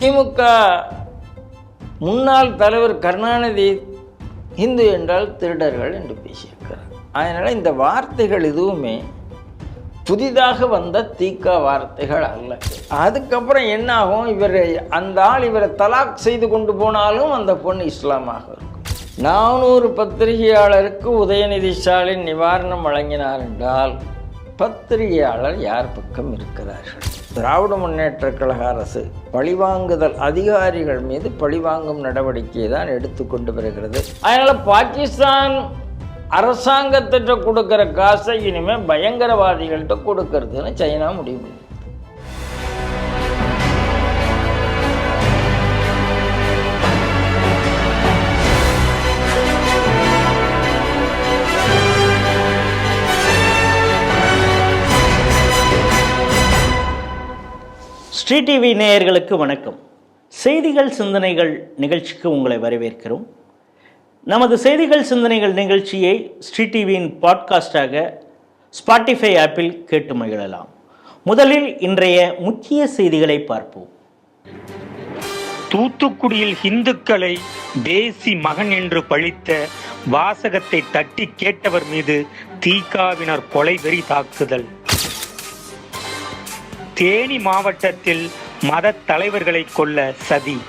திமுக முன்னாள் தலைவர் கருணாநிதி இந்து என்றால் திருடர்கள் என்று பேசியிருக்கிறார். அதனால் இந்த வார்த்தைகள் எதுவுமே புதிதாக வந்த தீக்க வார்த்தைகள் அல்ல. அதுக்கப்புறம் என்ன ஆகும் இவர் அந்த ஆள் இவரை தலாக் செய்து கொண்டு போனாலும் அந்த பொண்ணு இஸ்லாமாக இருக்கும். நானூறு பத்திரிகையாளருக்கு உதயநிதி ஸ்டாலின் நிவாரணம் வழங்கினார் என்றால் பத்திரிகையாளர் யார் பக்கம் இருக்கிறார்கள்? திராவிட முன்னேற்ற கழக அரசு பழிவாங்குதல் அதிகாரிகள் மீது பழிவாங்கும் நடவடிக்கையை தான் எடுத்துக்கொண்டு வருகிறது. அதனால் பாகிஸ்தான் அரசாங்கத்திட்ட கொடுக்குற காசை இனிமேல் பயங்கரவாதிகள்கிட்ட கொடுக்கறதுன்னு சைனா முடிவு ஸ்ரீ டிவி நேயர்களுக்கு வணக்கம். செய்திகள் சிந்தனைகள் நிகழ்ச்சிக்கு உங்களை வரவேற்கிறோம். நமது செய்திகள் சிந்தனைகள் நிகழ்ச்சியை ஸ்ரீ டிவியின் பாட்காஸ்டாக ஸ்பாட்டிஃபை ஆப்பில் கேட்டு மகிழலாம். முதலில் இன்றைய முக்கிய செய்திகளை பார்ப்போம். தூத்துக்குடியில் இந்துக்களை தேசி மகன் என்று பழித்த வாசகத்தை தட்டி கேட்டவர் மீது தீகாவினர் கொலை வெறி தாக்குதல். தேனி மாவட்டத்தில் மத தலைவர்களை கொல்ல சதி.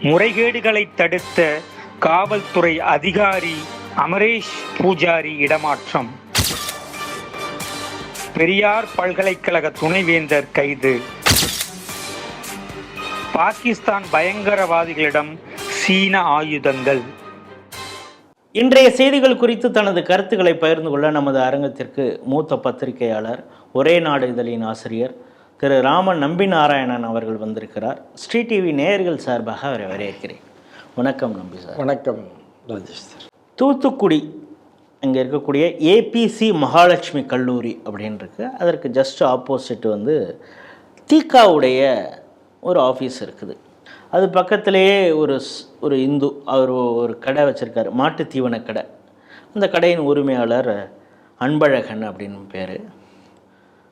முறைகேடுகளை தடுத்த காவல்துறை அதிகாரி அமரேஷ் பூஜாரி இடமாற்றம். பெரியார் பல்கலைக்கழக துணைவேந்தர் கைது. பாகிஸ்தான் பயங்கரவாதிகளிடம் சீன ஆயுதங்கள். இன்றைய செய்திகள் குறித்து தனது கருத்துக்களை பகிர்ந்து கொள்ள நமது அரங்கத்திற்கு மூத்த பத்திரிகையாளர் ஒரே நாடு இதழின் ஆசிரியர் திரு ராமன் நம்பி நாராயணன் அவர்கள் வந்திருக்கிறார். ஸ்ரீ டிவி நேயர்கள் சார்பாக அவரை வரவேற்கிறேன். வணக்கம் நம்பி சார். வணக்கம் ராஜேஸ்வர் தூத்துக்குடி இங்கே இருக்கக்கூடிய ஏபிசி மகாலட்சுமி கல்லூரி அப்படின்னு இருக்கு. அதற்கு ஜஸ்ட் ஆப்போசிட் வந்து தீக்காவுடைய ஒரு ஆஃபீஸ் இருக்குது. அது பக்கத்திலேயே ஒரு ஸ்- ஒரு இந்து அவர் ஒரு கடை வச்சுருக்காரு மாட்டு தீவன கடை. அந்த கடையின் உரிமையாளர் அன்பழகன் அப்படின்னு பேர்.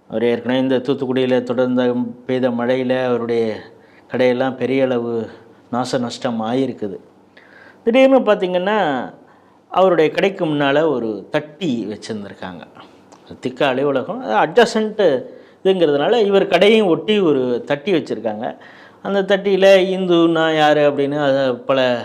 அவர் ஏற்கனவே இந்த தூத்துக்குடியில் தொடர்ந்த பெய்த மழையில் அவருடைய கடையெல்லாம் பெரிய அளவு நாச நஷ்டம் ஆகியிருக்குது திடீர்னு பார்த்திங்கன்னா அவருடைய கடைக்கு முன்னால் ஒரு தட்டி வச்சுருந்துருக்காங்க. திக்க அலுவலகம் அது அட்ஜசன்ட்டு இதுங்கிறதுனால இவர் கடையும் ஒட்டி ஒரு தட்டி வச்சுருக்காங்க. அந்த தட்டியில் இந்துன்னா யார் அப்படின்னு அதை பல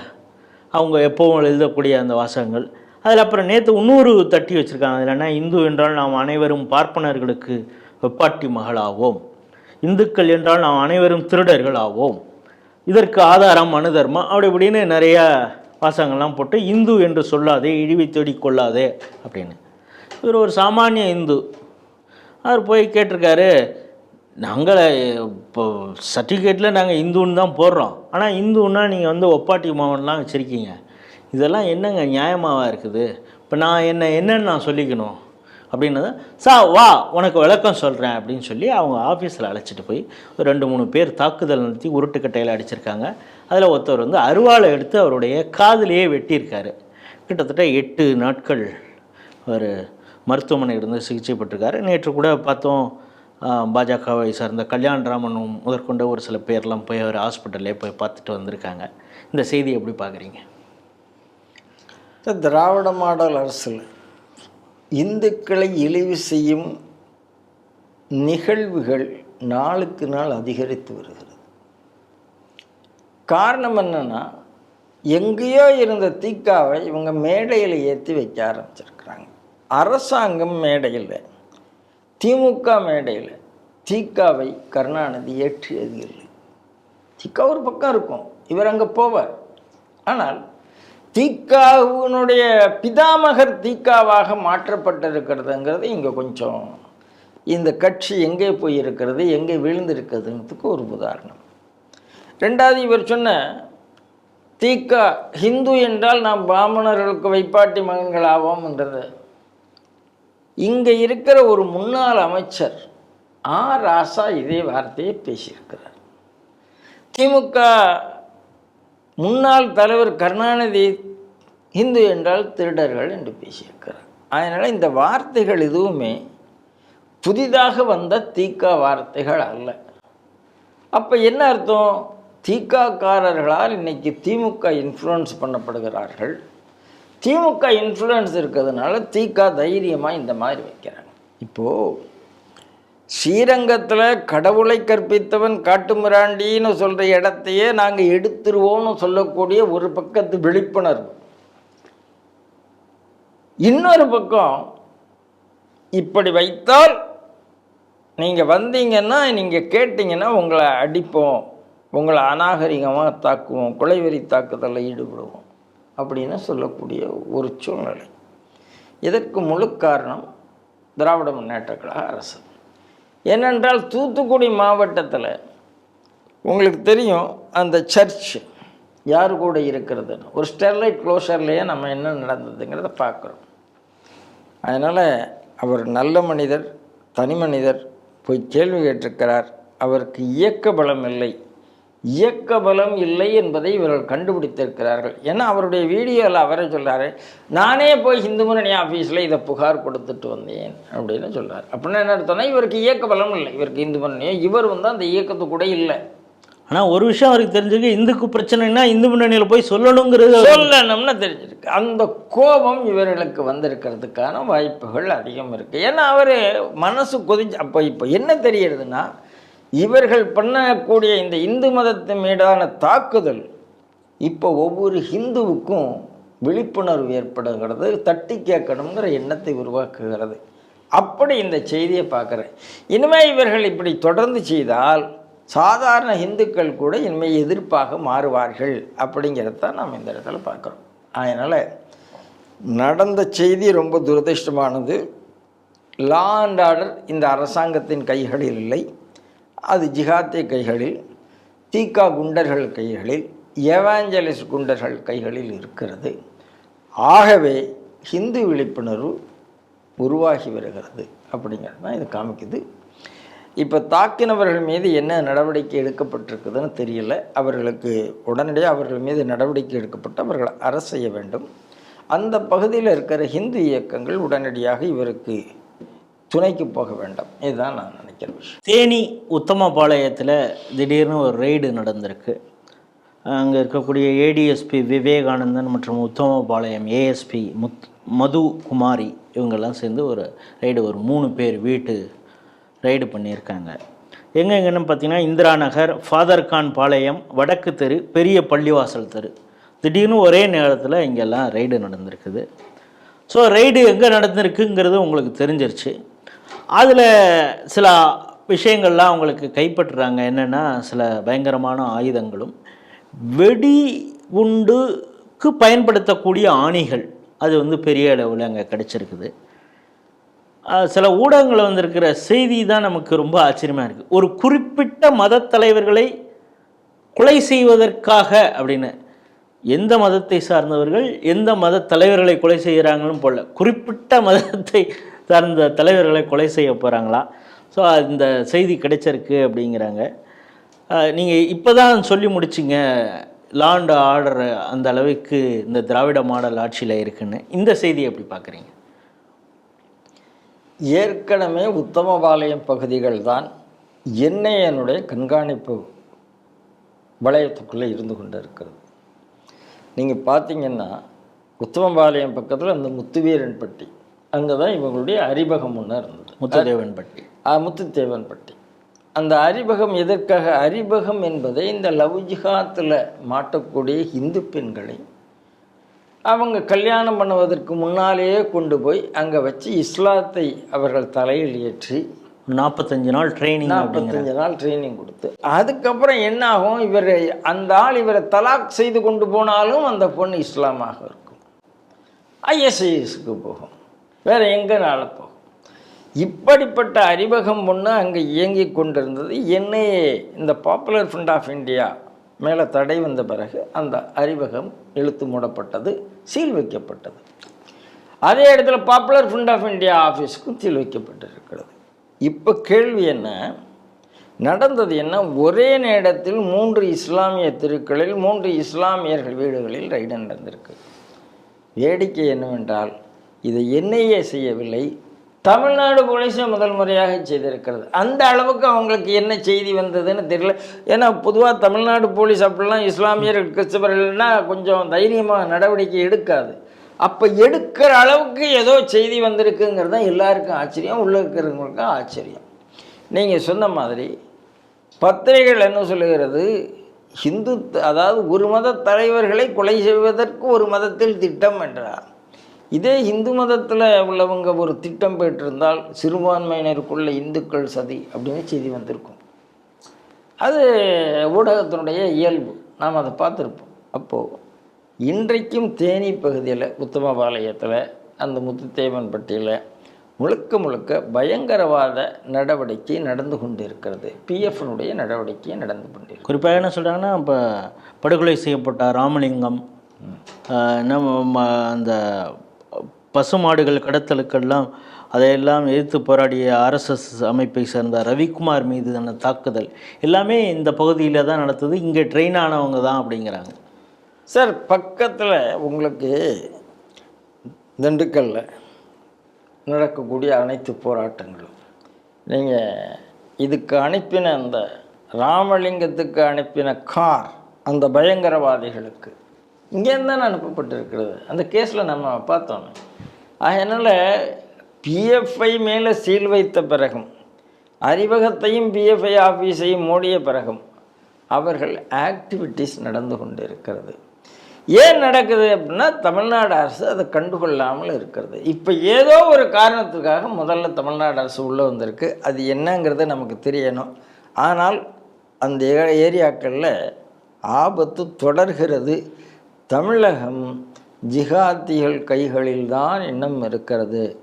அவங்க எப்போவும் எழுதக்கூடிய அந்த வாசகங்கள். அதில் அப்புறம் நேற்று இன்னொரு தட்டி வச்சுருக்காங்க. அதில் என்ன? இந்து என்றால் நாம் அனைவரும் பார்ப்பனர்களுக்கு வெப்பாட்டி மகளாவோம். இந்துக்கள் என்றால் நாம் அனைவரும் திருடர்கள் ஆவோம். இதற்கு ஆதாரம் மனு தர்மம். அப்படி இப்படின்னு நிறையா வாசகங்கள்லாம் போட்டு இந்து என்று சொல்லாதே இழிவை தேடிக் கொள்ளாதே அப்படின்னு. இவர் ஒரு சாமானிய இந்து. அவர் போய் கேட்டிருக்காரு நாங்கள் இப்போ சர்டிஃபிகேட்டில் நாங்கள் இந்துன்னு தான் போடுறோம். ஆனால் இந்துன்னா நீங்கள் வந்து ஒப்பாட்டி மாவன்லாம் வச்சுருக்கீங்க. இதெல்லாம் என்னங்க நியாயமாவா இருக்குது? இப்போ நான் என்ன என்னன்னு நான் சொல்லிக்கணும். அப்படின்னது சா வா உனக்கு விளக்கம் சொல்கிறேன் அப்படின்னு சொல்லி அவங்க ஆஃபீஸில் அழைச்சிட்டு போய் ஒரு ரெண்டு மூணு பேர் தாக்குதல் நடத்தி உருட்டுக்கட்டையில் அடிச்சிருக்காங்க. அதில் ஒருத்தர் வந்து அருவாளை எடுத்து அவருடைய காதிலேயே வெட்டியிருக்காரு. கிட்டத்தட்ட எட்டு நாட்கள் அவர் மருத்துவமனையில் இருந்து சிகிச்சை பெற்றிருக்காரு. நேற்று கூட பார்த்தோம் பாஜகவை சார்ந்த கல்யாணராமனும் முதற்கொண்டு ஒரு சில பேர்லாம் போய் அவர் ஹாஸ்பிட்டல்லே போய் பார்த்துட்டு வந்திருக்காங்க. இந்த செய்தி எப்படி பார்க்குறீங்க? இந்த திராவிட மாடல் அரசில் இந்துக்களை இழிவு செய்யும் நிகழ்வுகள் நாளுக்கு நாள் அதிகரித்து வருகிறது. காரணம் என்னன்னா எங்கேயோ இருந்த தீக்காவை இவங்க மேடையில் ஏற்றி வைக்க ஆரம்பிச்சிருக்கிறாங்க. அரசாங்கம் மேடையில் திமுக மேடையில் தீக்காவை கருணாநிதி ஏற்றியது இல்லை திக்கா ஒரு பக்கம் இருக்கும் இவர் அங்கே போவார். ஆனால் தீக்காவினுடைய பிதாமகர் தீக்காவாக மாற்றப்பட்டிருக்கிறதுங்கிறது இங்கே கொஞ்சம் இந்த கட்சி எங்கே போயிருக்கிறது எங்கே விழுந்திருக்கிறதுங்கிறதுக்கு ஒரு உதாரணம். ரெண்டாவது இவர் சொன்ன தீக்கா ஹிந்து என்றால் நாம் பிராமணர்களுக்கு வைப்பாட்டி மகன்கள் ஆவோம்ன்றது இங்கே இருக்கிற ஒரு முன்னாள் அமைச்சர் ஆ ராசா இதே வார்த்தையை பேசியிருக்கிறார். திமுக முன்னாள் தலைவர் கருணாநிதி இந்து என்றால் திருடர்கள் என்று பேசியிருக்கிறார். அதனால் இந்த வார்த்தைகள் எதுவுமே புதிதாக வந்த தீக்கா வார்த்தைகள் அல்ல. அப்போ என்ன அர்த்தம்? திகாக்காரர்களால் இன்றைக்கி திமுக இன்ஃப்ளூயன்ஸ் பண்ணப்படுகிறார்கள். திமுக இன்ஃப்ளூயன்ஸ் இருக்கிறதுனால திக தைரியமாக இந்த மாதிரி வைக்கிறாங்க. இப்போது ஸ்ரீரங்கத்தில் கடவுளை கற்பித்தவன் காட்டுமிராண்டின்னு சொல்கிற இடத்தையே நாங்கள் எடுத்துருவோம்னு சொல்லக்கூடிய ஒரு பக்கத்து விழிப்புணர்வு. இன்னொரு பக்கம் இப்படி வைத்தால் நீங்கள் வந்தீங்கன்னா நீங்கள் கேட்டிங்கன்னா உங்களை அடிப்போம் உங்களை அநாகரிகமாக தாக்குவோம் கொலைவெறி தாக்குதலில் ஈடுபடுவோம். அப்படின்னு சொல்லக்கூடிய ஒரு சூழ்நிலை. இதற்கு முழு காரணம் திராவிட முன்னேற்ற கழக அரசு. ஏனென்றால் தூத்துக்குடி மாவட்டத்தில் உங்களுக்கு தெரியும் அந்த சர்ச் யார் கூட இருக்கிறதுன்னு. ஒரு ஸ்டெர்லைட் க்ளோஷர்லேயே நம்ம என்ன நடந்ததுங்கிறத பார்க்குறோம். அதனால் அவர் நல்ல மனிதர் தனி மனிதர் போய் கேள்வி கேட்டிருக்கிறார். அவருக்கு இயக்க பலம் இல்லை. இயக்க பலம் இல்லை என்பதை இவர்கள் கண்டுபிடித்திருக்கிறார்கள். ஏன்னா அவருடைய வீடியோவில் அவரே சொல்றாரு நானே போய் இந்து முன்னணி ஆஃபீஸில் இதை புகார் கொடுத்துட்டு வந்தேன் அப்படின்னு சொல்றார். அப்படின்னா என்ன அர்த்தம்னா இவருக்கு இயக்க பலம் இல்லை. இவருக்கு இந்து முன்னணியோ இவர் வந்து அந்த இயக்கத்து கூட இல்லை. ஆனால் ஒரு விஷயம் அவருக்கு தெரிஞ்சிருக்கு இந்துக்கு பிரச்சனைனா இந்து முன்னணியில் போய் சொல்லணுங்கிறது சொல்லணும்னு தெரிஞ்சிருக்கு. அந்த கோபம் இவர்களுக்கு வந்திருக்கிறதுக்கான வாய்ப்புகள் அதிகம் இருக்குது ஏன்னா அவர் மனசு கொதிச்சு அப்போ இப்போ என்ன தெரியறதுன்னா இவர்கள் பண்ணக்கூடிய இந்த இந்து மதத்து மீதான தாக்குதல் இப்போ ஒவ்வொரு ஹிந்துவுக்கும் விழிப்புணர்வு ஏற்படுகிறது தட்டி கேட்கணுங்கிற எண்ணத்தை உருவாக்குகிறது. அப்படி இந்த செய்தியை பார்க்குறேன். இனிமேல் இவர்கள் இப்படி தொடர்ந்து செய்தால் சாதாரண இந்துக்கள் கூட இனிமேல் எதிர்ப்பாக மாறுவார்கள் அப்படிங்கிறத தான் நாம் இந்த இடத்துல பார்க்குறோம். அதனால் நடந்த செய்தி ரொம்ப துரதிர்ஷ்டமானது. லா அண்ட் ஆர்டர் இந்த அரசாங்கத்தின் கைகளில் இல்லை. அது ஜிஹாத்தே கைகளில் தீகா குண்டர்கள் கைகளில் ஏவாஞ்சலிஸ்ட் குண்டர்கள் கைகளில் இருக்கிறது. ஆகவே ஹிந்து விழிப்புணர்வு உருவாகி வருகிறது. அப்படிங்கிறது தான் இது காமிக்குது. இப்போ தாக்கினவர்கள் மீது என்ன நடவடிக்கை எடுக்கப்பட்டிருக்குதுன்னு தெரியல. அவர்களுக்கு உடனடியாக அவர்கள் மீது நடவடிக்கை எடுக்கப்பட்டு அவர்கள் அரசு செய்ய வேண்டும். அந்த பகுதியில் இருக்கிற ஹிந்து இயக்கங்கள் உடனடியாக இவருக்கு துணைக்கு போக வேண்டும். இதுதான் நான் நினைக்கிற தேனி உத்தமபாளையத்தில் திடீர்னு ஒரு ரெய்டு நடந்திருக்கு. அங்கே இருக்கக்கூடிய ஏடிஎஸ்பி விவேகானந்தன் மற்றும் உத்தமபாளையம் ஏஎஸ்பி முத் மது குமாரி இவங்கெல்லாம் சேர்ந்து ஒரு ரைடு ஒரு மூணு பேர் வீட்டு ரைடு பண்ணியிருக்காங்க. எங்கே எங்கன்னு பார்த்தீங்கன்னா இந்திரா நகர் ஃபாதர் கான் பாளையம் வடக்கு தெரு பெரிய பள்ளிவாசல் தெரு. திடீர்னு ஒரே நேரத்தில் இங்கெல்லாம் ரைடு நடந்திருக்குது. ஸோ ரைடு எங்கே நடந்திருக்குங்கிறது உங்களுக்கு தெரிஞ்சிருச்சு. அதில் சில விஷயங்கள்லாம் அவங்களுக்கு கைப்பற்றுறாங்க. என்னென்னா சில பயங்கரமான ஆயுதங்களும். வெடி குண்டுக்கு பயன்படுத்தக்கூடிய ஆணிகள். அது வந்து பெரிய அளவில் அங்கே கிடச்சிருக்குது. சில ஊடகங்களில் வந்திருக்கிற செய்தி தான் நமக்கு ரொம்ப ஆச்சரியமாக இருக்குது ஒரு குறிப்பிட்ட மதத் தலைவர்களை கொலை செய்வதற்காக அப்படின்னு. எந்த மதத்தை சார்ந்தவர்கள் எந்த மத தலைவர்களை கொலை செய்கிறாங்களும் போல குறிப்பிட்ட மதத்தை சார்ந்த தலைவர்களை கொலை செய்ய போகிறாங்களா ஸோ இந்த செய்தி கிடைச்சிருக்கு அப்படிங்கிறாங்க. நீங்கள் இப்போ தான் சொல்லி முடிச்சிங்க லாண்ட் ஆர்டர் அந்த அளவுக்கு இந்த திராவிட மாடல் ஆட்சியில் இருக்குன்னு. இந்த செய்தியை எப்படி பார்க்குறீங்க? ஏற்கனவே உத்தமபாளையம் பகுதிகள் தான் என்ஐஏனுடைய கண்காணிப்பு வளையத்துக்குள்ளே இருந்து கொண்டு இருக்கிறது நீங்கள் பார்த்தீங்கன்னா உத்தமபாளையம் பக்கத்தில் அந்த முத்துவீரன்பட்டி அங்கே தான் இவங்களுடைய அறிவகம் ஒன்று இருந்தது. முத்துதேவன்பட்டி ஆ, முத்துத்தேவன்பட்டி அந்த அறிவகம் எதற்காக? அறிவகம் என்பதை இந்த லவ் ஜிஹாத்தில் மாட்டக்கூடிய இந்து பெண்களை அவங்க கல்யாணம் பண்ணுவதற்கு முன்னாலேயே கொண்டு போய் அங்கே வச்சு இஸ்லாத்தை அவர்கள் தலையில் ஏற்றி நாற்பத்தஞ்சு நாள் ட்ரைனிங் நாற்பத்தஞ்சு நாள் ட்ரைனிங் கொடுத்து அதுக்கப்புறம் என்ன ஆகும்? இவர் அந்த ஆள் இவரை தலாக் செய்து கொண்டு போனாலும் அந்த பொண்ணு இஸ்லாமாக இருக்கும். ஐஎஸ்ஐஎஸ்க்கு போகும். வேறு எங்கே போகும் இப்படிப்பட்ட அறிவகம் ஒன்று அங்கே இயங்கி கொண்டிருந்தது. என்னையே இந்த பாப்புலர் ஃப்ரண்ட் ஆஃப் இந்தியா மேலே தடை வந்த பிறகு அந்த அறிவகம் இழுத்து மூடப்பட்டது சீல் வைக்கப்பட்டது. அதே இடத்துல பாப்புலர் ஃப்ரண்ட் ஆஃப் இந்தியா ஆஃபீஸுக்கும் சீல் வைக்கப்பட்டிருக்கிறது. இப்போ கேள்வி என்ன? நடந்தது என்ன? ஒரே நேரத்தில் மூன்று இஸ்லாமிய தெருக்களில் மூன்று இஸ்லாமியர்கள் வீடுகளில் ரைடு நடந்திருக்கு. வேடிக்கை என்னவென்றால் இதை என்ஐஏ செய்யவில்லை. தமிழ்நாடு போலீஸும் முதல் முறையாக செய்திருக்கிறது. அந்த அளவுக்கு அவங்களுக்கு என்ன செய்தி வந்ததுன்னு தெரியல. ஏன்னா பொதுவாக தமிழ்நாடு போலீஸ் அப்படிலாம் இஸ்லாமியர் கிறிஸ்தவர்கள்னா கொஞ்சம் தைரியமாக நடவடிக்கை எடுக்காது. அப்போ எடுக்கிற அளவுக்கு ஏதோ செய்தி வந்திருக்குங்கிறது தான் எல்லாருக்கும் ஆச்சரியம் உள்ள இருக்கிறவங்களுக்கும் ஆச்சரியம். நீங்கள் சொன்ன மாதிரி பத்திரிகைகள் என்ன சொல்லுகிறது? ஹிந்து அதாவது ஒரு மத தலைவர்களை கொலை செய்வதற்கு ஒரு மதத்தில் திட்டம் என்றார். இதே இந்து மதத்தில் உள்ளவங்க ஒரு திட்டம் பெற்றிருந்தால் சிறுபான்மையினருக்குள்ள இந்துக்கள் சதி அப்படின்னு செய்தி வந்திருக்கும். அது ஊடகத்தினுடைய இயல்பு. நாம் அதை பார்த்துருப்போம். அப்போது இன்றைக்கும் தேனி பகுதியில் உத்தமபாளையத்தில் அந்த முத்துத்தேவன்பட்டியில் முழுக்க முழுக்க பயங்கரவாத நடவடிக்கை நடந்து கொண்டு இருக்கிறது பிஎஃப்னுடைய நடவடிக்கை நடந்து கொண்டிருக்கிறது குறிப்பாக என்ன சொல்கிறாங்கன்னா இப்போ படுகொலை செய்யப்பட்ட ராமலிங்கம் நம்ம அந்த பசுமாடுகள் கடத்தலுக்கெல்லாம் அதையெல்லாம் எதிர்த்து போராடிய ஆர்எஸ்எஸ் அமைப்பை சேர்ந்த ரவிக்குமார் மீதான தாக்குதல். எல்லாமே இந்த பகுதியில் தான் நடத்துது இங்கே ட்ரெயின் ஆனவங்க தான் அப்படிங்கிறாங்க. சார் பக்கத்தில் உங்களுக்கு திண்டுக்கல்ல நடக்கக்கூடிய அனைத்து போராட்டங்களும் நீங்கள் இதுக்கு அனுப்பின அந்த ராமலிங்கத்துக்கு அனுப்பின கார் அந்த பயங்கரவாதிகளுக்கு இங்கேருந்து தான் அனுப்பப்பட்டிருக்கிறது? அந்த கேஸில் நம்ம பார்த்தோமே. அதனால் பிஎஃப்ஐ மேலே சீல் வைத்த பிறகும் அறிவகத்தையும் பிஎஃப்ஐ ஆஃபீஸையும் மூடிய பிறகும் அவர்கள் ஆக்டிவிட்டீஸ் நடந்து கொண்டு இருக்கிறது ஏன் நடக்குது அப்படின்னா தமிழ்நாடு அரசு அதை கண்டுகொள்ளாமல் இருக்கிறது. இப்போ ஏதோ ஒரு காரணத்துக்காக முதல்ல தமிழ்நாடு அரசு உள்ளே வந்திருக்கு. அது என்னங்கிறத நமக்கு தெரியணும். ஆனால் அந்த ஏ- ஏரியாக்களில் ஆபத்து தொடர்கிறது. தமிழகம் ஜிகாத்திகள் கைகளில்தான் இன்னும் இருக்கிறது.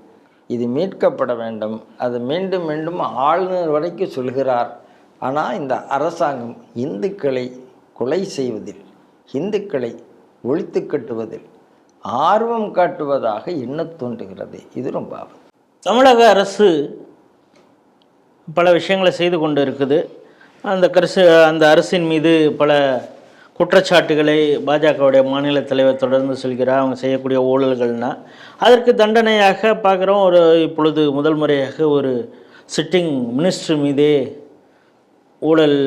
இது மீட்கப்பட வேண்டும். அது மீண்டும் மீண்டும் ஆளுநர் வரைக்கும் சொல்கிறார். ஆனால் இந்த அரசாங்கம் இந்துக்களை கொலை செய்வதில் இந்துக்களை ஒழித்து கட்டுவதில் ஆர்வம் காட்டுவதாக எண்ணத் தோன்றுகிறது. இது ரொம்ப ஆபத்து. தமிழக அரசு பல விஷயங்களை செய்து கொண்டு இருக்குது. அந்த கரசு அந்த அரசின் மீது பல குற்றச்சாட்டுகளை பாஜகவுடைய மாநில தலைவர் தொடர்ந்து சொல்கிறார். அவங்க செய்யக்கூடிய ஊழல்கள்னா. அதற்கு தண்டனையாக பார்க்குறோம். ஒரு இப்பொழுது முதல் முறையாக ஒரு சிட்டிங் மினிஸ்டர் மீதே ஊழல்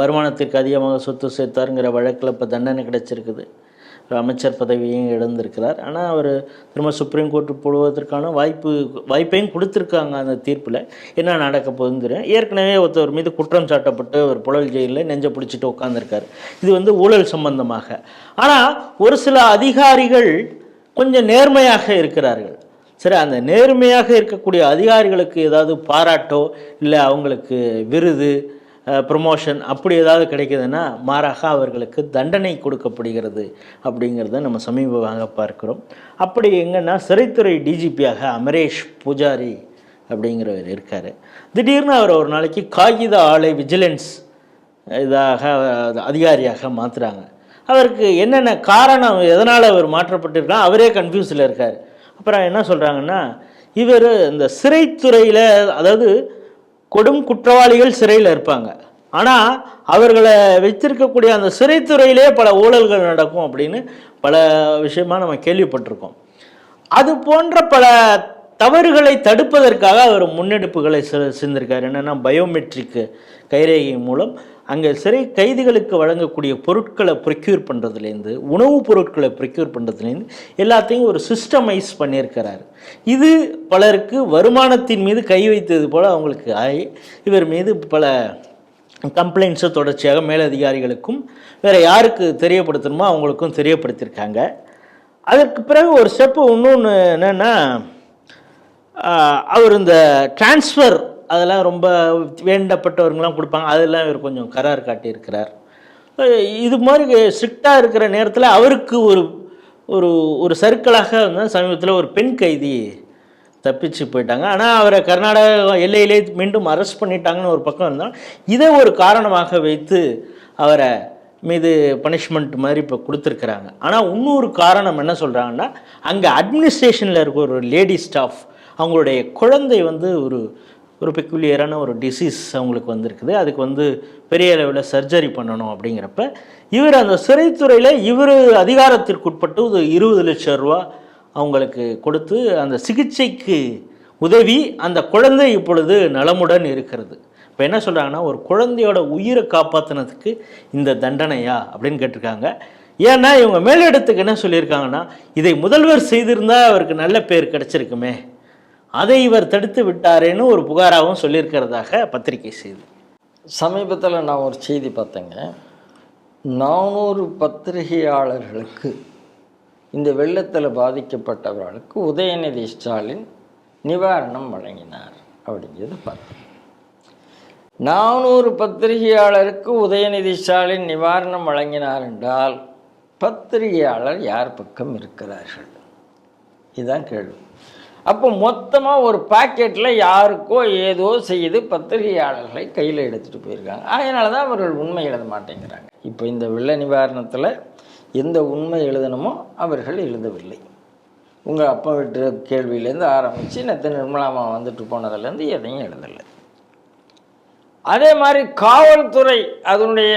வருமானத்திற்கு அதிகமாக சொத்து சேர்த்தாருங்கிற வழக்கில் இப்போ தண்டனை கிடைச்சிருக்குது. அமைச்சர் பதவியையும் இழந்திருக்கிறார். ஆனால் அவர் திரும்ப சுப்ரீம் கோர்ட்டு போடுவதற்கான வாய்ப்பு வாய்ப்பையும் கொடுத்துருக்காங்க அந்த தீர்ப்பில். என்ன நடக்க போகுதுங்கிற ஏற்கனவே ஒருத்தவர் மீது குற்றம் சாட்டப்பட்டு ஒரு புழல் ஜெயிலில் நெஞ்சை பிடிச்சிட்டு உட்காந்துருக்கார் இது வந்து ஊழல் சம்பந்தமாக. ஆனால் ஒரு சில அதிகாரிகள் கொஞ்சம் நேர்மையாக இருக்கிறார்கள். சரி அந்த நேர்மையாக இருக்கக்கூடிய அதிகாரிகளுக்கு ஏதாவது பாராட்டோ இல்லை அவங்களுக்கு விருது ப்ரொமோஷன் அப்படி ஏதாவது கிடைக்குதுன்னா மாறாக அவர்களுக்கு தண்டனை கொடுக்கப்படுகிறது அப்படிங்கிறத நம்ம சமீபமாக பார்க்கிறோம். அப்படி எங்கன்னா சிறைத்துறை டிஜிபியாக அமரேஷ் பூஜாரி அப்படிங்கிறவர் இருக்கார். திடீர்னு அவர் ஒரு நாளைக்கு காகித ஆலை விஜிலன்ஸ் இதாக அதிகாரியாக மாற்றுறாங்க அவருக்கு என்னென்ன காரணம் எதனால் அவர் மாற்றப்பட்டிருக்கா அவரே கன்ஃபியூஸில் இருக்கார். அப்புறம் என்ன சொல்கிறாங்கன்னா இவர் இந்த சிறைத்துறையில் அதாவது கொடும் குற்றவாளிகள் சிறையில் இருப்பாங்க. ஆனால் அவர்களை வைத்திருக்கக்கூடிய அந்த சிறைத்துறையிலே பல ஊழல்கள் நடக்கும் அப்படின்னு பல விஷயமாக நம்ம கேள்விப்பட்டிருக்கோம். அது போன்ற பல தவறுகளை தடுப்பதற்காக அவர் முன்னெடுப்புகளை செ- என்னென்னா பயோமெட்ரிக் கைரேகை மூலம் அங்கே சிறை கைதிகளுக்கு வழங்கக்கூடிய பொருட்களை ப்ரொக்யூர் பண்ணுறதுலேருந்து உணவுப் பொருட்களை ப்ரொக்யூர் பண்ணுறதுலேருந்து எல்லாத்தையும் ஒரு சிஸ்டமைஸ் பண்ணியிருக்கிறார். இது பலருக்கு வருமானத்தின் மீது கை வைத்தது போல் அவங்களுக்கு ஆகி இவர் மீது பல கம்ப்ளைண்ட்ஸை தொடர்ச்சியாக மேலதிகாரிகளுக்கும் வேறு யாருக்கு தெரியப்படுத்தணுமோ அவங்களுக்கும் தெரியப்படுத்தியிருக்காங்க. அதற்கு பிறகு ஒரு ஸ்டெப்பு இன்னொன்று என்னென்னா அவர் இந்த டிரான்ஸ்ஃபர் அதெல்லாம் ரொம்ப வேண்டப்பட்டவர்களாம் கொடுப்பாங்க. அதெல்லாம் இவர் கொஞ்சம் கரார் காட்டியிருக்கிறார். இது மாதிரி ஸ்ட்ரிக்டாக இருக்கிற நேரத்தில் அவருக்கு ஒரு ஒரு ஒரு சர்க்கிளாக வந்து சமீபத்தில் ஒரு பெண் கைதி தப்பிச்சு போயிட்டாங்க. ஆனால் அவரை கர்நாடக எல்லையிலே மீண்டும் அரெஸ்ட் பண்ணிட்டாங்கன்னு ஒரு பக்கம் இருந்தால் இதை ஒரு காரணமாக வைத்து அவரை மீது பனிஷ்மெண்ட் மாதிரி இப்போ கொடுத்துருக்குறாங்க. ஆனால் இன்னொரு காரணம் என்ன சொல்கிறாங்கன்னா அங்கே அட்மினிஸ்ட்ரேஷனில் இருக்க ஒரு லேடி ஸ்டாஃப் அவங்களுடைய குழந்தை வந்து ஒரு ஒரு பெக்குலியரான ஒரு டிசீஸ் அவங்களுக்கு வந்திருக்குது. அதுக்கு வந்து பெரிய அளவில் சர்ஜரி பண்ணணும் அப்படிங்கிறப்ப இவர் அந்த சிறைத்துறையில் இவர் அதிகாரத்திற்குட்பட்டு ஒரு இருபது லட்சம் ரூபா அவங்களுக்கு கொடுத்து அந்த சிகிச்சைக்கு உதவி அந்த குழந்தை இப்பொழுது நலமுடன் இருக்கிறது. இப்போ என்ன சொல்கிறாங்கன்னா ஒரு குழந்தையோட உயிரை காப்பாற்றினதுக்கு இந்த தண்டனையா அப்படின்னு கேட்டிருக்காங்க. ஏன்னா இவங்க மேலிடத்துக்கு என்ன சொல்லியிருக்காங்கன்னா இதை முதல்வர் செய்திருந்தால் அவருக்கு நல்ல பேர் கிடச்சிருக்குமே. அதை இவர் தடுத்து விட்டாரேன்னு ஒரு புகாராகவும் சொல்லியிருக்கிறதாக பத்திரிகை செய்தி. சமீபத்தில் நான் ஒரு செய்தி பார்த்தேங்க. நானூறு பத்திரிகையாளர்களுக்கு இந்த வெள்ளத்தில் பாதிக்கப்பட்டவர்களுக்கு உதயநிதி ஸ்டாலின் நிவாரணம் வழங்கினார் அப்படிங்கிறது பார்த்தேன். நானூறு பத்திரிகையாளருக்கு உதயநிதி ஸ்டாலின் நிவாரணம் வழங்கினார் என்றால் பத்திரிகையாளர் யார் பக்கம் இருக்கிறார்கள்? இதுதான் கேள்வி. அப்போ மொத்தமாக ஒரு பாக்கெட்டில் யாருக்கோ ஏதோ செய்து பத்திரிகையாளர்களை கையில் எடுத்துகிட்டு போயிருக்காங்க. அதனால தான் அவர்கள் உண்மை எழுத மாட்டேங்கிறாங்க. இப்போ இந்த வெள்ள நிவாரணத்தில் எந்த உண்மை எழுதணுமோ அவர்கள் எழுதவில்லை. உங்கள் அப்பா வீட்டு கேள்வியிலேருந்து ஆரம்பித்து நேற்று நிர்மலாமா வந்துட்டு போனதுலேருந்து எதையும் எழுதலை. அதே மாதிரி காவல்துறை அதனுடைய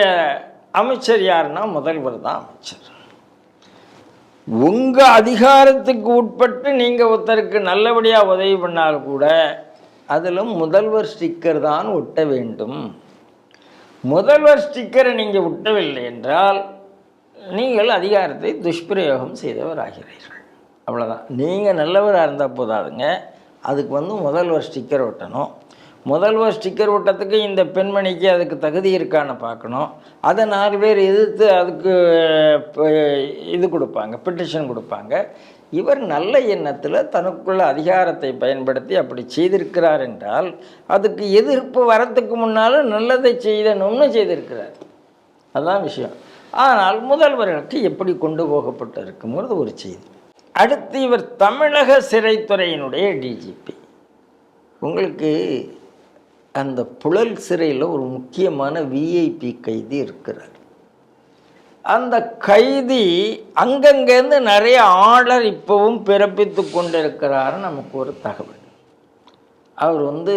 அமைச்சர் யாருன்னா முதல்வர் தான் அமைச்சர். உங்கள் அதிகாரத்துக்கு உட்பட்டு நீங்கள் ஒருத்தருக்கு நல்லபடியாக உதவி பண்ணால் கூட அதிலும் முதல்வர் ஸ்டிக்கர் தான் ஒட்ட வேண்டும். முதல்வர் ஸ்டிக்கரை நீங்கள் ஒட்டவில்லை என்றால் நீங்கள் அதிகாரத்தை துஷ்பிரயோகம் செய்தவர் ஆகிறீர்கள் அவ்வளோதான் நீங்கள் நல்லவராக இருந்தால் போதாதுங்க. அதுக்கு வந்து முதல்வர் ஸ்டிக்கர் ஒட்டணும். முதல்வர் ஸ்டிக்கர் ஓட்டத்துக்கு இந்த பெண்மணிக்கு அதுக்கு தகுதி இருக்கான்னு பார்க்கணும். அதை நாலு பேர் எதிர்த்து அதுக்கு இது கொடுப்பாங்க பெட்டிஷன் கொடுப்பாங்க. இவர் நல்ல எண்ணத்தில் தனக்குள்ள அதிகாரத்தை பயன்படுத்தி அப்படி செய்திருக்கிறார் என்றால் அதுக்கு எதிர்ப்பு வரத்துக்கு முன்னாலும் நல்லதை செய்தணும்னு செய்திருக்கிறார். அதுதான் விஷயம். ஆனால் முதல்வர்களுக்கு எப்படி கொண்டு போகப்பட்டு இருக்குங்கிறது ஒரு செய்தி. அடுத்து இவர் தமிழக சிறைத்துறையினுடைய டிஜிபி உங்களுக்கு அந்த புழல் சிறையில் ஒரு முக்கியமான விஐபி கைதி இருக்கிறார். அந்த கைதி அங்கங்கேருந்து நிறைய ஆர்டர் இப்போவும் பிறப்பித்து கொண்டிருக்கிறார் நமக்கு ஒரு தகவல். அவர் வந்து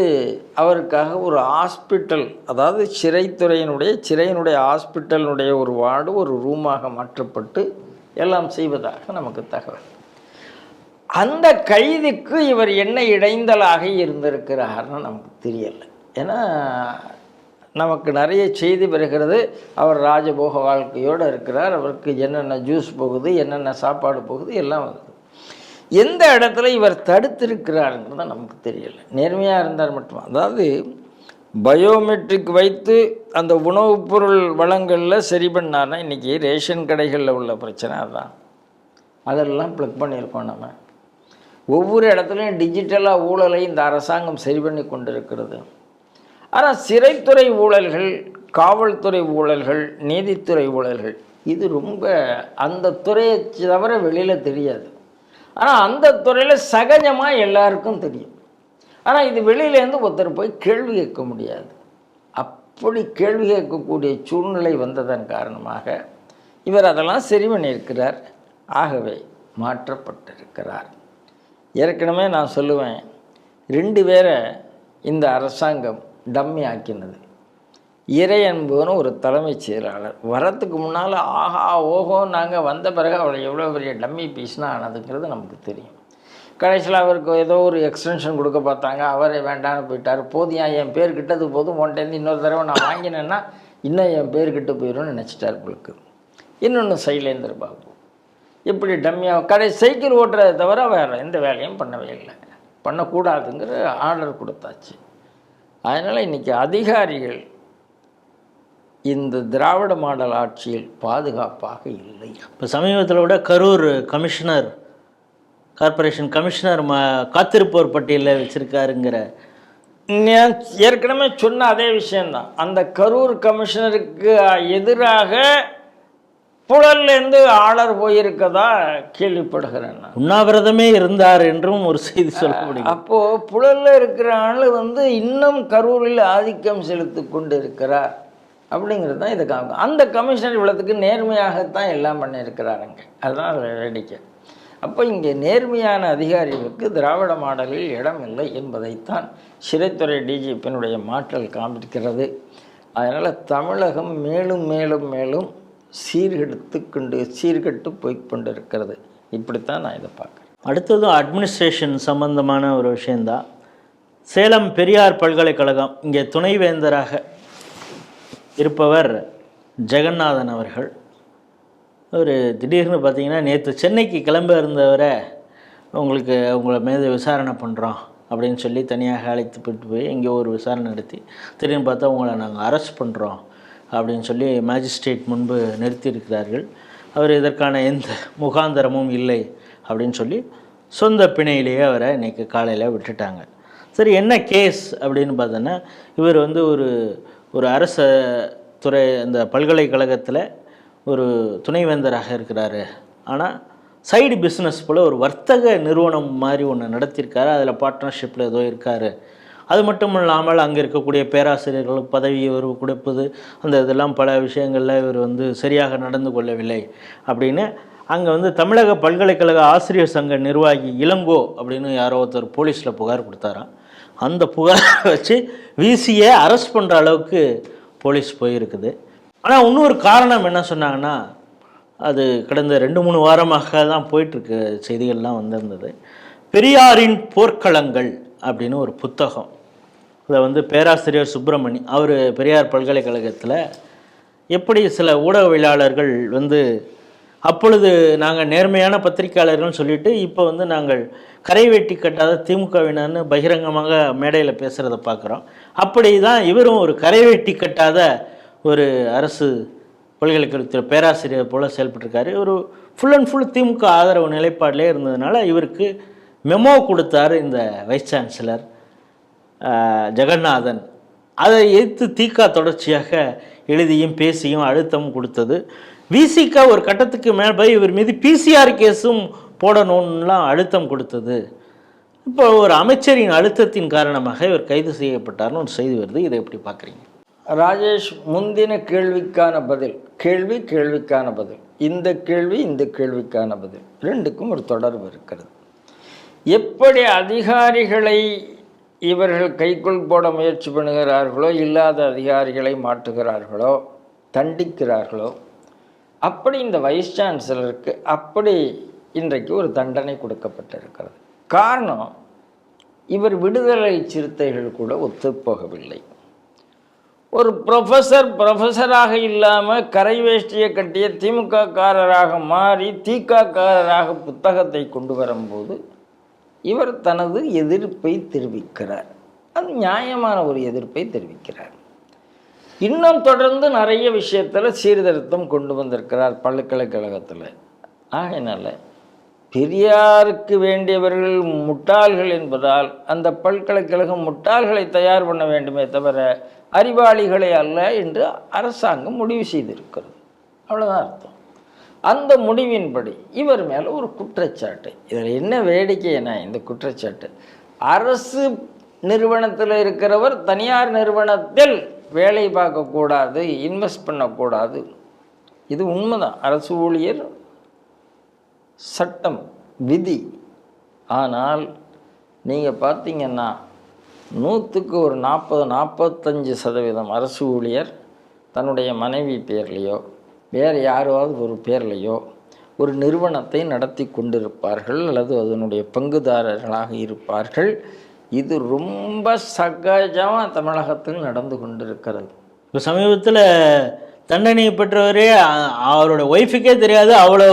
அவருக்காக ஒரு ஹாஸ்பிட்டல் அதாவது சிறைத்துறையினுடைய சிறையினுடைய ஹாஸ்பிட்டலினுடைய ஒரு வார்டு ஒரு ரூமாக மாற்றப்பட்டு எல்லாம் செய்வதாக நமக்கு தகவல். அந்த கைதிக்கு இவர் என்ன இடைந்தலாக இருந்திருக்கிறார்னு நமக்கு தெரியலை. ஏன்னா நமக்கு நிறைய செய்தி வருகிறது. அவர் ராஜபோக வாழ்க்கையோடு இருக்கிறார். அவருக்கு என்னென்ன ஜூஸ் போகுது என்னென்ன சாப்பாடு போகுது எல்லாம் வருது. எந்த இடத்துல இவர் தடுத்திருக்கிறாருங்கிறது நமக்கு தெரியல. நேர்மையாக இருந்தார் மட்டும்? அதாவது பயோமெட்ரிக் வைத்து அந்த உணவுப் பொருள் வளங்களில் சரி பண்ணார்னா இன்றைக்கி ரேஷன் கடைகளில் உள்ள பிரச்சனை அதுதான். அதெல்லாம் ப்ளக் பண்ணியிருக்கோம் நம்ம ஒவ்வொரு இடத்துலையும் டிஜிட்டலாக ஊழலை இந்த அரசாங்கம் சரி பண்ணி கொண்டிருக்கிறது. ஆனால் சிறைத்துறை ஊழல்கள் காவல்துறை ஊழல்கள் நீதித்துறை ஊழல்கள் இது ரொம்ப அந்த துறையை தவிர வெளியில் தெரியாது. ஆனால் அந்த துறையில் சகஜமாக எல்லாருக்கும் தெரியும். ஆனால் இது வெளியிலேருந்து ஒருத்தர் போய் கேள்வி கேட்க முடியாது. அப்படி கேள்வி கேட்கக்கூடிய சூழ்நிலை வந்ததன் காரணமாக இவர் அதெல்லாம் சரி பண்ணியிருக்கிறார். ஆகவே மாற்றப்பட்டிருக்கிறார். ஏற்கனவே நான் சொல்லுவேன் ரெண்டு பேரை இந்த அரசாங்கம் டம்மி ஆக்கினது இறை என்பவனும் ஒரு தலைமைச் செயலாளர். வரத்துக்கு முன்னால் ஆஹா ஓஹோ நாங்கள் வந்த பிறகு அவளை எவ்வளோ பெரிய டம்மி பீஸ்னா ஆனதுங்கிறது நமக்கு தெரியும். கடைசியில் அவருக்கு ஏதோ ஒரு எக்ஸ்டென்ஷன் கொடுக்க பார்த்தாங்க. அவரே வேண்டான்னு போயிட்டார். போதியா என் பேர் கிட்டது போதும். உன்ட்டேருந்து இன்னொரு தடவை நான் வாங்கினேன்னா இன்னும் என் பேர் கிட்ட போயிடும்னு நினச்சிட்டார் உங்களுக்கு இன்னொன்று சைலேந்திர பாபு. இப்படி டம்மியாக கடை சைக்கிள் ஓட்டுறதை தவிர வேறு எந்த வேலையும் பண்ணவே இல்லை. பண்ணக்கூடாதுங்கிற ஆர்டர் கொடுத்தாச்சு. அதனால் இன்றைக்கி அதிகாரிகள் இந்த திராவிட மாடல் ஆட்சியில் பாதுகாப்பாக இல்லை. இப்போ சமீபத்தில் கூட கரூர் கமிஷனர் கார்ப்பரேஷன் கமிஷனர் ம காத்திருப்போர் பட்டியலில் வச்சுருக்காருங்கிற. நான் ஏற்கனவே சொன்ன அதே விஷயந்தான் அந்த கரூர் கமிஷனருக்கு எதிராக புழல்லேருந்து ஆளர் போயிருக்கதா கேள்விப்படுகிறேன் நான். உண்ணாவிரதமே இருந்தார் என்றும் ஒரு செய்தி சொல்லப்படுகிறது அப்போது புழலில் இருக்கிற ஆள் வந்து இன்னும் கரூரில் ஆதிக்கம் செலுத்தி கொண்டு இருக்கிறார் அப்படிங்கிறது தான் இதை காமிக்கும். அந்த கமிஷனர் இவ்வளோத்துக்கு நேர்மையாகத்தான் எல்லாம் பண்ணியிருக்கிறாருங்க. அதுதான் வேடிக்கை. அப்போ இங்கே நேர்மையான அதிகாரிகளுக்கு திராவிட மாடலில் இடம் இல்லை என்பதைத்தான் சிறைத்துறை டிஜிபியினுடைய மாற்றல் காண்பிக்கிறது. அதனால் தமிழகம் மேலும் மேலும் மேலும் சீர்கெடுத்து கொண்டு சீர்கெட்டு போய் கொண்டிருக்கிறது இப்படித்தான் நான் இதை பார்க்குறேன். அடுத்ததும் அட்மினிஸ்ட்ரேஷன் சம்பந்தமான ஒரு விஷயந்தான் சேலம் பெரியார் பல்கலைக்கழகம் இங்கே துணைவேந்தராக இருப்பவர் ஜெகநாதன் அவர்கள். ஒரு திடீர்னு பார்த்தீங்கன்னா நேற்று சென்னைக்கு கிளம்ப இருந்தவரை உங்களுக்கு உங்களை மீது விசாரணை பண்ணுறோம் அப்படின்னு சொல்லி தனியாக அழைத்து போயிட்டு போய் எங்கேயோ ஒரு விசாரணை நடத்தி திடீர்னு பார்த்தா உங்களை நாங்கள் அரெஸ்ட் பண்ணுறோம் அப்படின்னு சொல்லி மேஜிஸ்ட்ரேட் முன்பு நிறுத்தியிருக்கிறார்கள். அவர் இதற்கான எந்த முகாந்தரமும் இல்லை அப்படின்னு சொல்லி சொந்த பிணையிலேயே அவரை இன்றைக்கி காலையில் விட்டுட்டாங்க. சரி என்ன கேஸ் அப்படின்னு பார்த்தோன்னா இவர் வந்து ஒரு ஒரு அரச துறை அந்த பல்கலைக்கழகத்தில் ஒரு துணைவேந்தராக இருக்கிறாரு. ஆனால் சைடு பிஸ்னஸ் போல் ஒரு வர்த்தக நிறுவனம் மாதிரி ஒன்று நடத்தியிருக்காரு. அதில் பார்ட்னர்ஷிப்பில் ஏதோ இருக்கார். அது மட்டும் இல்லாமல் அங்கே இருக்கக்கூடிய பேராசிரியர்களுக்கு பதவி இவர் கொடுப்பது அந்த இதெல்லாம் பல விஷயங்களில் இவர் வந்து சரியாக நடந்து கொள்ளவில்லை அப்படின்னு அங்கே வந்து தமிழக பல்கலைக்கழக ஆசிரியர் சங்க நிர்வாகி இளங்கோ அப்படின்னு யாரோ ஒருத்தர் போலீஸில் புகார் கொடுத்தாராம் அந்த புகாரை வச்சு விசியை அரெஸ்ட் பண்ணுற அளவுக்கு போலீஸ் போயிருக்குது. ஆனால் இன்னொரு காரணம் என்ன சொன்னாங்கன்னா அது கடந்த ரெண்டு மூணு வாரமாக தான் போயிட்டுருக்கு செய்திகள்லாம் வந்திருந்தது. பெரியாரின் போர்க்களங்கள் அப்படின்னு ஒரு புத்தகம். இதை வந்து பேராசிரியர் சுப்பிரமணி அவர் பெரியார் பல்கலைக்கழகத்தில் எப்படி சில ஊடகவியலாளர்கள் வந்து அப்பொழுது நாங்கள் நேர்மையான பத்திரிக்கையாளர்கள்னு சொல்லிட்டு இப்போ வந்து நாங்கள் கரை வெட்டி கட்டாத திமுகவினர்னு பகிரங்கமாக மேடையில் பேசுகிறத பார்க்குறோம் அப்படி தான் இவரும் ஒரு கரை வெட்டி கட்டாத ஒரு அரசு பல்கலைக்கழகத்தில் பேராசிரியர் போல் செயல்பட்டிருக்காரு. ஒரு ஃபுல் அண்ட் ஃபுல் திமுக ஆதரவு நிலைப்பாடிலே இருந்ததுனால இவருக்கு மெமோ கொடுத்தாரு இந்த வைஸ் சான்சலர் ஜெகநாதன். அதை எதிர்த்து தீகா தொடர்ச்சியாக எழுதியும் பேசியும் அழுத்தம் கொடுத்தது. விசிகா ஒரு கட்டத்துக்கு மேல் போய் இவர் மீது பிசிஆர் கேஸும் போடணும்லாம் அழுத்தம் கொடுத்தது. இப்போ ஒரு அமைச்சரின் அழுத்தத்தின் காரணமாக இவர் கைது செய்யப்பட்டார்னு ஒரு செய்தி வருது. இதை எப்படி பார்க்குறீங்க? ராஜேஷ் முந்தின கேள்விக்கான பதில். கேள்வி கேள்விக்கான பதில். இந்த கேள்வி இந்த கேள்விக்கான பதில். ரெண்டுக்கும் ஒரு தொடர்பு இருக்கிறது. எப்படி அதிகாரிகளை இவர்கள் கைக்குள் போட முயற்சி பண்ணுகிறார்களோ இல்லாத அதிகாரிகளை மாற்றுகிறார்களோ தண்டிக்கிறார்களோ அப்படி இந்த வைஸ் சான்சலருக்கு அப்படி இன்றைக்கு ஒரு தண்டனை கொடுக்கப்பட்டிருக்கிறது. காரணம் இவர் விடுதலை சிறுத்தைகள் கூட ஒத்துப்போகவில்லை. ஒரு ப்ரொஃபஸர் ப்ரொஃபஸராக இல்லாமல் கரை வேஷ்டியை கட்டிய திமுக காரராக மாறி திகாக்காரராக புத்தகத்தை கொண்டு வரும்போது இவர் தனது எதிர்ப்பை தெரிவிக்கிறார். அது நியாயமான ஒரு எதிர்ப்பை தெரிவிக்கிறார். இன்னும் தொடர்ந்து நிறைய விஷயத்தில் சீர்திருத்தம் கொண்டு வந்திருக்கிறார் பல்கலைக்கழகத்தில். ஆகையினால பெரியாருக்கு வேண்டியவர்கள் முட்டாள்கள் என்பதால் அந்த பல்கலைக்கழகம் முட்டாள்களை தயார் பண்ண வேண்டுமே தவிர அறிவாளிகளை அல்ல என்று அரசாங்கம் முடிவு செய்திருக்கிறது. அவ்வளோதான் அர்த்தம். அந்த முடிவின்படி இவர் மேலே ஒரு குற்றச்சாட்டு. இதில் என்ன வேடிக்கைனா இந்த குற்றச்சாட்டு. அரசு நிறுவனத்தில் இருக்கிறவர் தனியார் நிறுவனத்தில் வேலை பார்க்கக்கூடாது இன்வெஸ்ட் பண்ணக்கூடாது. இது உண்மைதான். அரசு ஊழியர் சட்டம் விதி. ஆனால் நீங்கள் பார்த்தீங்கன்னா நூற்றுக்கு ஒரு நாற்பது நாற்பத்தஞ்சு சதவீதம் அரசு ஊழியர் தன்னுடைய மனைவி பேர்லேயோ வேறு யாராவது ஒரு பேர்லேயோ ஒரு நிறுவனத்தை நடத்தி கொண்டிருப்பார்கள் அல்லது அதனுடைய பங்குதாரர்களாக இருப்பார்கள். இது ரொம்ப சகஜமாக தமிழகத்தில் நடந்து கொண்டிருக்கிறது. இப்போ சமீபத்தில் தண்டனை பெற்றவரே அவரோட ஒய்ஃபுக்கே தெரியாது அவ்வளோ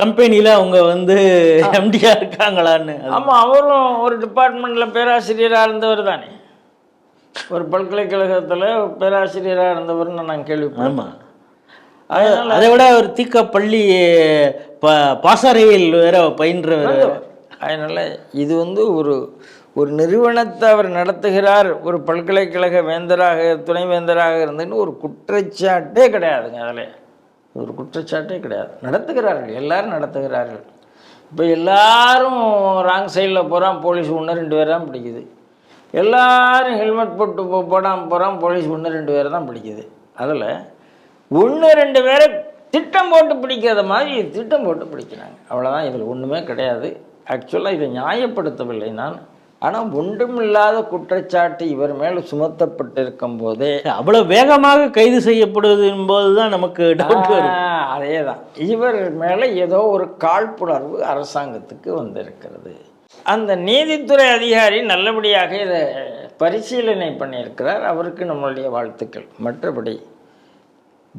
கம்பெனியில் அவங்க வந்து எம்டியாக இருக்காங்களான்னு. ஆமாம் அவரும் ஒரு டிபார்ட்மெண்ட்டில் பேராசிரியராக இருந்தவர் தானே. ஒரு பல்கலைக்கழகத்தில் பேராசிரியராக இருந்தவர்னு நான் கேள்விப்பட்டேன். ஆமாம் அதை விட ஒரு தீக்க பள்ளி ப பாசறையில் வேற பயின்றவர் அதனால் இது வந்து ஒரு ஒரு நிறுவனத்தை அவர் நடத்துகிறார். ஒரு பல்கலைக்கழக வேந்தராக துணைவேந்தராக இருந்துன்னு ஒரு குற்றச்சாட்டே கிடையாதுங்க அதில். ஒரு குற்றச்சாட்டே கிடையாது. நடத்துகிறார்கள். எல்லாரும் நடத்துகிறார்கள். இப்போ எல்லாரும் ராங் சைடில் போகிறான் போலீஸ் ஒன்று ரெண்டு பேர் தான் பிடிக்குது. எல்லாரும் ஹெல்மெட் போட்டு போ போடாமல் போகிறான் போலீஸ் ஒன்று ரெண்டு பேர் தான் பிடிக்குது. அதில் ஒன்று ரெண்டு பேரை திட்டம் போட்டு பிடிக்காத மாதிரி திட்டம் போட்டு பிடிக்கிறாங்க. அவ்வளோதான் இதில் ஒன்றுமே கிடையாது. ஆக்சுவலாக இதை நியாயப்படுத்தவில்லை நான் ஆனால் ஒன்றுமில்லாத குற்றச்சாட்டு இவர் மேல் சுமத்தப்பட்டிருக்கும் போதே அவ்வளோ வேகமாக கைது செய்யப்படுவதன் போது தான் நமக்கு டவுட் வரும். அதே தான் இவர் மேலே ஏதோ ஒரு காழ்ப்புணர்வு அரசாங்கத்துக்கு வந்திருக்கிறது. அந்த நீதித்துறை அதிகாரி நல்லபடியாக இதை பரிசீலனை பண்ணியிருக்கிறார். அவருக்கு நம்மளுடைய வாழ்த்துக்கள். மற்றபடி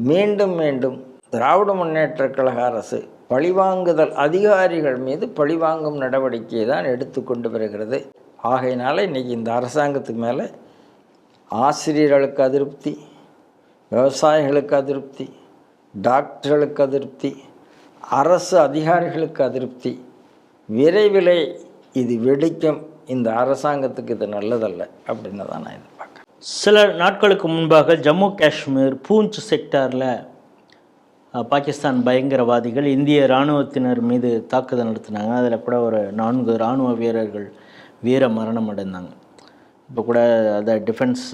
மீண்டும் மீண்டும் திராவிட முன்னேற்ற கழக அரசு பழிவாங்குதல் அதிகாரிகள் மீது பழிவாங்கும் நடவடிக்கையை தான் எடுத்துக்கொண்டு வருகிறது. ஆகையினால இன்றைக்கி இந்த அரசாங்கத்துக்கு மேலே ஆசிரியர்களுக்கு அதிருப்தி விவசாயிகளுக்கு அதிருப்தி டாக்டர்களுக்கு அதிருப்தி அரசு அதிகாரிகளுக்கு அதிருப்தி. விரைவிலே இது வெடிக்கும். இந்த அரசாங்கத்துக்கு இது நல்லதல்ல. அப்படின்னு தான் நான் சில நாட்களுக்கு முன்பாக ஜம்மு காஷ்மீர் பூஞ்ச் செக்டாரில் பாகிஸ்தான் பயங்கரவாதிகள் இந்திய இராணுவத்தினர் மீது தாக்குதல் நடத்தினாங்க. அதில் கூட ஒரு நான்கு இராணுவ வீரர்கள் வீர மரணம் அடைந்தாங்க. இப்போ கூட அதை டிஃபென்ஸ்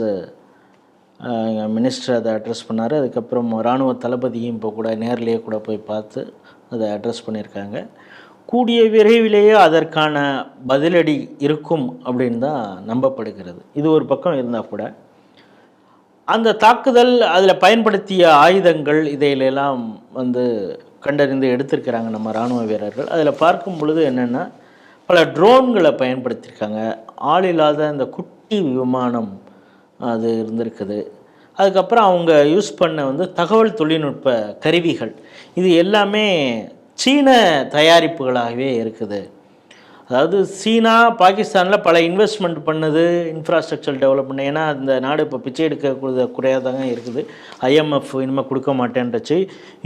மினிஸ்டர் அதை அட்ரஸ் பண்ணார். அதுக்கப்புறம் இராணுவ தளபதியும் இப்போ கூட நேர்லேயே கூட போய் பார்த்து அதை அட்ரஸ் பண்ணியிருக்காங்க கூடிய விரைவிலேயே அதற்கான பதிலடி இருக்கும் அப்படின்னு தான் நம்பப்படுகிறது. இது ஒரு பக்கம் இருந்தால் கூட. அந்த தாக்குதல் அதில் பயன்படுத்திய ஆயுதங்கள் இதையிலெல்லாம் வந்து கண்டறிந்து எடுத்திருக்கிறாங்க நம்ம இராணுவ வீரர்கள். அதில் பார்க்கும் பொழுது என்னென்னா பல ட்ரோன்களை பயன்படுத்தியிருக்காங்க. ஆள் இல்லாத அந்த குட்டி விமானம் அது இருந்திருக்குது. அதுக்கப்புறம் அவங்க யூஸ் பண்ண வந்து தகவல் தொழில்நுட்ப கருவிகள். இது எல்லாமே சீன தயாரிப்புகளாகவே இருக்குது. அதாவது சீனா பாகிஸ்தானில் பல இன்வெஸ்ட்மெண்ட் பண்ணுது இன்ஃப்ராஸ்ட்ரக்சர் டெவலப்மெண்ட் ஏன்னா அந்த நாடு இப்போ பிச்சை எடுக்க குறையாதாங்க இருக்குது. ஐஎம்எஃப் இனிமேல் கொடுக்க மாட்டேன்றச்சு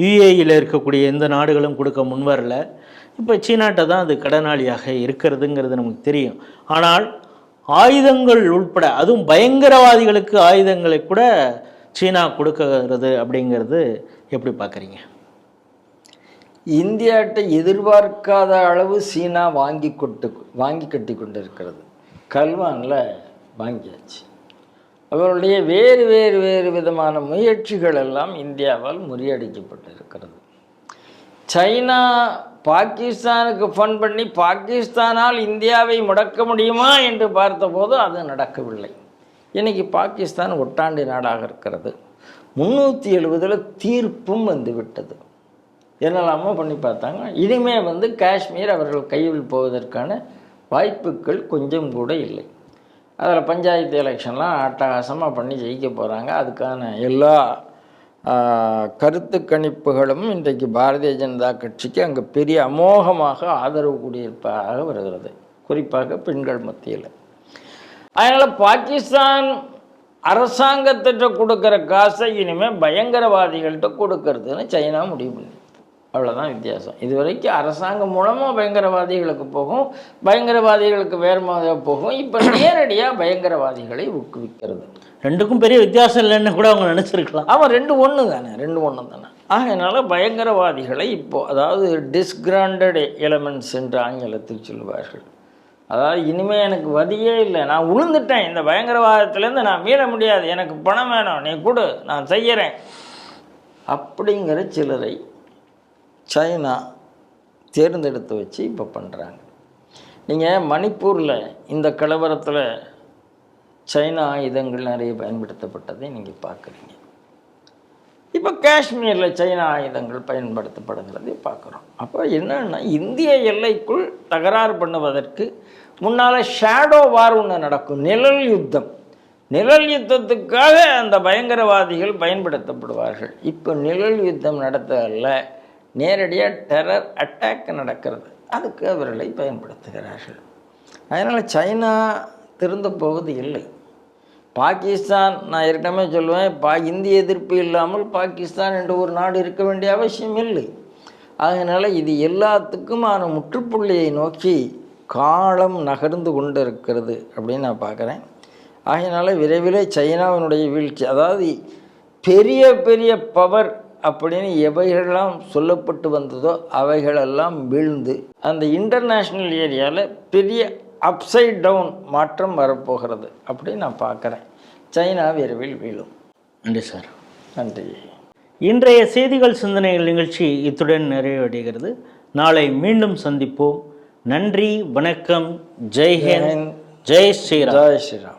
யுஏஇயில் இருக்கக்கூடிய எந்த நாடுகளும் கொடுக்க முன்வரல. இப்போ சீனாட்ட தான் அது கடனாளியாக இருக்கிறதுங்கிறது நமக்கு தெரியும். ஆனால் ஆயுதங்கள் உள்பட அதுவும் பயங்கரவாதிகளுக்கு ஆயுதங்களை கூட சீனா கொடுக்கறது அப்படிங்கிறது எப்படி பார்க்குறீங்க இந்தியாட்ட எதிர்பார்க்காத அளவு சீனா வாங்கி கொட்டு வாங்கி கட்டி கொண்டிருக்கிறது. கல்வானில் வாங்கியாச்சு. அவருடைய வேறு வேறு வேறு விதமான முயற்சிகள் எல்லாம் இந்தியாவால் முறியடிக்கப்பட்டிருக்கிறது. சைனா பாகிஸ்தானுக்கு ஃபன் பண்ணி பாகிஸ்தானால் இந்தியாவை முடக்க முடியுமா? என்று பார்த்தபோது அது நடக்கவில்லை. இன்றைக்கி பாகிஸ்தான் ஒட்டாண்டி நாடாக இருக்கிறது. முந்நூற்றி எழுபதில் தீர்ப்பும் வந்து விட்டது என்னெல்லாமோ பண்ணி பார்த்தாங்க. இனிமேல் வந்து காஷ்மீர் அவர்கள் கையில் போவதற்கான வாய்ப்புகள் கொஞ்சம் கூட இல்லை. அதில் பஞ்சாயத்து எலெக்ஷன்லாம் அட்டகாசமாக பண்ணி ஜெயிக்க போகிறாங்க அதுக்கான எல்லா கருத்து கணிப்புகளும் இன்றைக்கு பாரதிய ஜனதா கட்சிக்கு அங்கே பெரிய அமோகமாக ஆதரவு கூடியிருப்பதாக வருகிறது. குறிப்பாக பெண்கள் மத்தியில். அதனால் பாகிஸ்தான் அரசாங்கத்திட்ட கொடுக்குற காசை இனிமேல் பயங்கரவாதிகள்கிட்ட கொடுக்கறதுன்னு சைனா முடிவு பண்ணி அவ்வளோதான் வித்தியாசம். இது வரைக்கும் அரசாங்கம் மூலமாக பயங்கரவாதிகளுக்கு போகும் பயங்கரவாதிகளுக்கு வேறு மாதிரி போகும். இப்போ நேரடியாக பயங்கரவாதிகளை ஊக்குவிக்கிறது. ரெண்டுக்கும் பெரிய வித்தியாசம் இல்லைன்னு கூட அவங்க நினச்சிருக்கலாம். அவன் ரெண்டு ஒன்று தானே ரெண்டு ஒன்று தானே. ஆகையினால பயங்கரவாதிகளை இப்போ அதாவது டிஸ்கிராண்டட் எலமெண்ட்ஸ் என்று ஆங்கிலத்தில் சொல்லுவார்கள். அதாவது இனிமேல் எனக்கு வதியே இல்லை நான் உளுந்துட்டேன். இந்த பயங்கரவாதத்துலேருந்து நான் மீள முடியாது. எனக்கு பணம் வேணும் நீ கொடு நான் செய்கிறேன் அப்படிங்கிற சிலரை சைனா தேர்ந்தெடுத்து வச்சு இப்போ பண்ணுறாங்க நீங்கள் மணிப்பூரில் இந்த கலவரத்தில் சைனா ஆயுதங்கள் நிறைய பயன்படுத்தப்பட்டதை நீங்கள் பார்க்குறீங்க. இப்போ காஷ்மீரில் சைனா ஆயுதங்கள் பயன்படுத்தப்படுகிறதை பார்க்குறோம். அப்போ என்னன்னா இந்திய எல்லைக்குள் தகராறு பண்ணுவதற்கு முன்னால் ஷேடோ வார் ஒன்று நடக்கும் நிழல் யுத்தம். நிழல் யுத்தத்துக்காக அந்த பயங்கரவாதிகள் பயன்படுத்தப்படுவார்கள். இப்போ நிழல் யுத்தம் நடத்தல நேரடியாக டெரர் அட்டாக் நடக்கிறது. அதுக்கு அவர்களை பயன்படுத்துகிறார்கள். அதனால் சைனா திருந்த போவது இல்லை. பாகிஸ்தான் நான் ஏற்கனவே சொல்லுவேன் பா இந்திய எதிர்ப்பு இல்லாமல் பாகிஸ்தான் என்ற ஒரு நாடு இருக்க வேண்டிய அவசியம் இல்லை. அதனால் இது எல்லாத்துக்குமான முற்றுப்புள்ளியை நோக்கி காலம் நகர்ந்து கொண்டு இருக்கிறது அப்படின்னு நான் பார்க்குறேன். ஆகையினால விரைவிலே சைனாவினுடைய வீழ்ச்சி அதாவது பெரிய பெரிய பவர் அப்படின்னு எவைகளெல்லாம் சொல்லப்பட்டு வந்ததோ அவைகளெல்லாம் வீழ்ந்து அந்த இன்டர்நேஷ்னல் ஏரியாவில் பெரிய அப்சைட் டவுன் மாற்றம் வரப்போகிறது அப்படின்னு நான் பார்க்குறேன். சைனா விரைவில் வீழும். நன்றி சார். நன்றி. இன்றைய செய்திகள் சிந்தனைகள் நிகழ்ச்சி இத்துடன் நிறைவடைகிறது. நாளை மீண்டும் சந்திப்போம். நன்றி வணக்கம். ஜெய் ஹிந்த். ஜெய் ஸ்ரீராம். ஜெய் ஸ்ரீராம்.